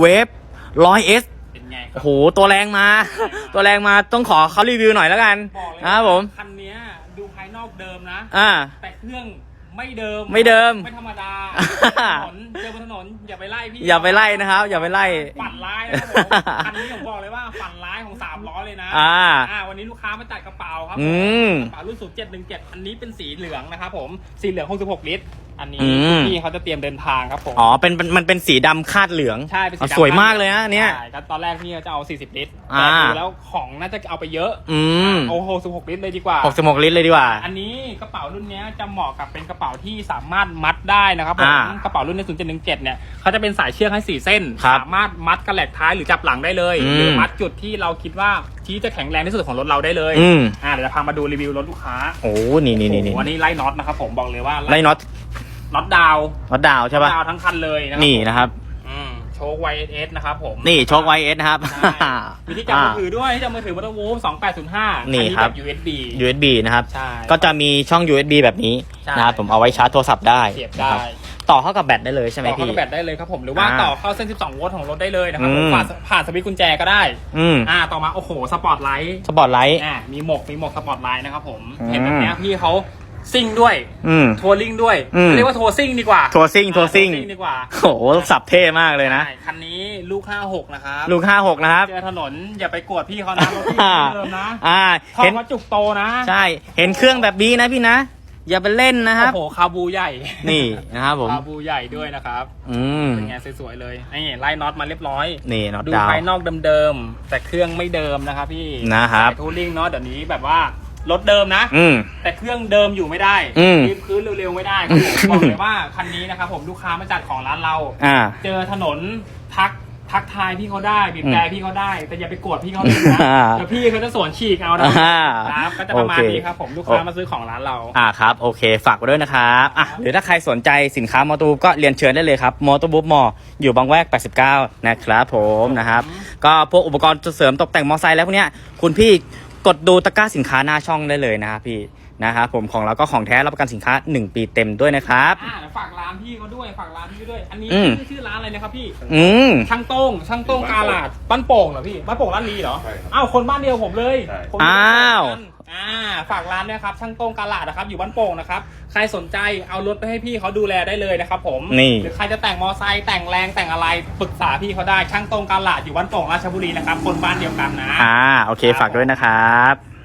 เวฟร้อยเอสเป็นไงครัโอ้โห ตัวแรงมา ตัวแรงมาต้องขอเขารีวิวหน่อยแล้วกันบอกเลยนะครับผม คันเนี้ยดูภายนอกเดิมนะ อ่า แต่เครื่องไม่เดิม ไม่เดิมไม่ธรรมดาถนนเจอบนถนนอย่าไปไล่พี่อย่าไปไล่นะครับ อย่าไปไล่ ฝันร้ายนะครับผมคันนี้ผมบอกเลยว่าฝันร้ายของสามล้อเลยนะอ่า วันนี้ลูกค้ามาจัดกระเป๋าครับอืม กระเป๋ารุ่นสูตร717อันนี้เป็นสีเหลืองนะครับผมสีเหลือง66ลิตร อันนี้อืมพี่เขาจะเตรียมเดินทางครับผม อ๋อ เป็นเป็นมันเป็นสีดำคาดเหลืองใช่เป็นสีอ๋อดำสวยมากเลยนะอันเนี่ย ใช่ก็ตอนแรกพี่เขาจะเอา 40 ลิตรอ่า แต่ดูแล้วของน่าจะเอาไปเยอะอืมโอ้โห16ลิตรเลยดีกว่า หกสิบหกลิตรเลยดีกว่า อันนี้กระเป๋ารุ่นเนี้ยจะเหมาะกับเป็นกระเป๋าที่สามารถมัดได้นะครับผมอ่ากระเป๋ารุ่นใน0717เนี่ยเขาจะเป็นสายเชือกให้สี่เส้น ครับสามารถมัดกระแหลกท้ายหรือจับหลังได้เลยอืม หรือมัดจุดที่เราคิดว่าที่จะแข็งแรงที่สุดของรถเราได้เลยอืมอ่าเดี๋ยวจะพามาดูรีวิวรถลูกค้าโอ้นี่นี่นี่นี่โอ้โหวันนี้ไล่น็อตนะครับผมบอกเลยว่าไล่น็อต น็อตดาวน็อตดาวใช่ปะดาวทั้งคันเลยนะนี่นะครับอืมโชคไวเอสนะครับผมนี่โชคไวเอสนะครับใช่มีที่จับมือถือด้วยที่จับมือถือวัตถุวูฟ2805นี่อัครับแ USB USB นะครับใช่ก็จะมีช่อง USB แบบนี้ใช่นะครับผมเอาไว้ชาร์จโทรศัพท์ได้เสียบได้นะครับต่อเข้ากับแบตได้เลยใช่ไหมต่อเข้าพี่กับแบตได้เลยครับผมหรือว่าอ่าต่อเข้าเส้น 12 โวลต์ของรถได้เลยนะครับผมอืมผ่านผ่านสวิตช์กุญแจก็ได้อืมอ่าต่อมาโอ้โหสปอร์ตไลท์สปอร์ตไลท์อ่ามีหมกมีหมกสปอร์ตไลท์นะครับผมอืมเห็นแบบเนี้ยพี่เขา ซิ่งด้วย อืม ทัวริงด้วยอืม เรียกว่าทัวซิ่งดีกว่าทัวร์ซิ่งทัวร์ซิ่งอ่าดีกว่าโอ้โหสับเท่มากเลยนะ ใช่คันนี้ลูก 56 นะครับลูกห้าหกนะครับ เจอถนนอย่าไปกวดพี่เขานะรถพี่เขาเดิมนะอ่าท่อเห็น เขาจุกโตนะใช่ เห็นเครื่องแบบนี้นะพี่นะ อย่าไปเล่นนะครับ โอ้โหคาบูใหญ่นี่นะครับผม คาบูใหญ่ด้วยนะครับอืม เป็นไงสวยๆเลยนี่ไล่น็อตมาเรียบร้อย นี่น็อตดูดาว ภายนอกเดิมๆแต่เครื่องไม่เดิมนะครับพี่นะครับ สายทูริงเนาะเดี๋ยวนี้แบบว่า รถเดิมนะ อืม แต่เครื่องเดิมอยู่ไม่ได้อืมยืนพื้นเร็วๆไม่ได้ครับผมบอกเลยว่าคันนี้นะครับผมลูกค้ามาจัดของร้านเรา อ่า เจอถนนทักทักทายพี่เขาได้บีบแต่พี่เขาได้ แต่อย่าไปโกรธพี่เขาเลยนะอ่าเดี๋ยวพี่เขาจะสวนฉีกเอานะอ่าครับก็จะประมาณโอเค นี้ครับผมลูกค้ามาซื้อของร้านเรา อ่าครับ โอเค ฝากไว้ด้วยนะครับอะหรือถ้าใครสนใจสินค้ามอเตอร์บุ๊ก็เรียนเชิญได้เลยครับมอเตอร์บุ๊มออยู่บางแวก 89 นะครับผมนะครับ ก็พวกอุปกรณ์เสริมตกแต่งมอเตอร์ไซค์แล้วพวกเนี้ยคุณพี่ กดดูตะกร้าสินค้าหน้าช่องได้เลยนะครับพี่นะครับผมของเราก็ของแท้รับประกันสินค้า 1 ปีเต็มด้วยนะครับ อ่าเดี๋ยวฝากร้านพี่เขาด้วยฝากร้านพี่ด้วย อันนี้อืม ชื่อชื่อร้านอะไรนะครับพี่ อืม ช่างโต้งช่างโต้งกาลาดบ้านโป่งเหรอพี่บ้านโป่งร้านลีเหรอใช่ครับอ้าวคนบ้านเดียวผมเลยใช่คนเดียอ้าวกัน อ่าฝากร้านด้วยครับ ช่างโต้งกาลาดนะครับ อยู่บ้านโป่งนะครับ ใครสนใจเอารถไปให้พี่เขาดูแลได้เลยนะครับผมนี่ หรือใครจะแต่งมอไซค์แต่งแรงแต่งอะไรปรึกษาพี่เขาได้ช่างโต้งกาลาดอยู่บ้านโป่งราชบุรีนะครับคนบ้านเดียวกันนะ อ่าโอเค ฝากด้วยนะครับ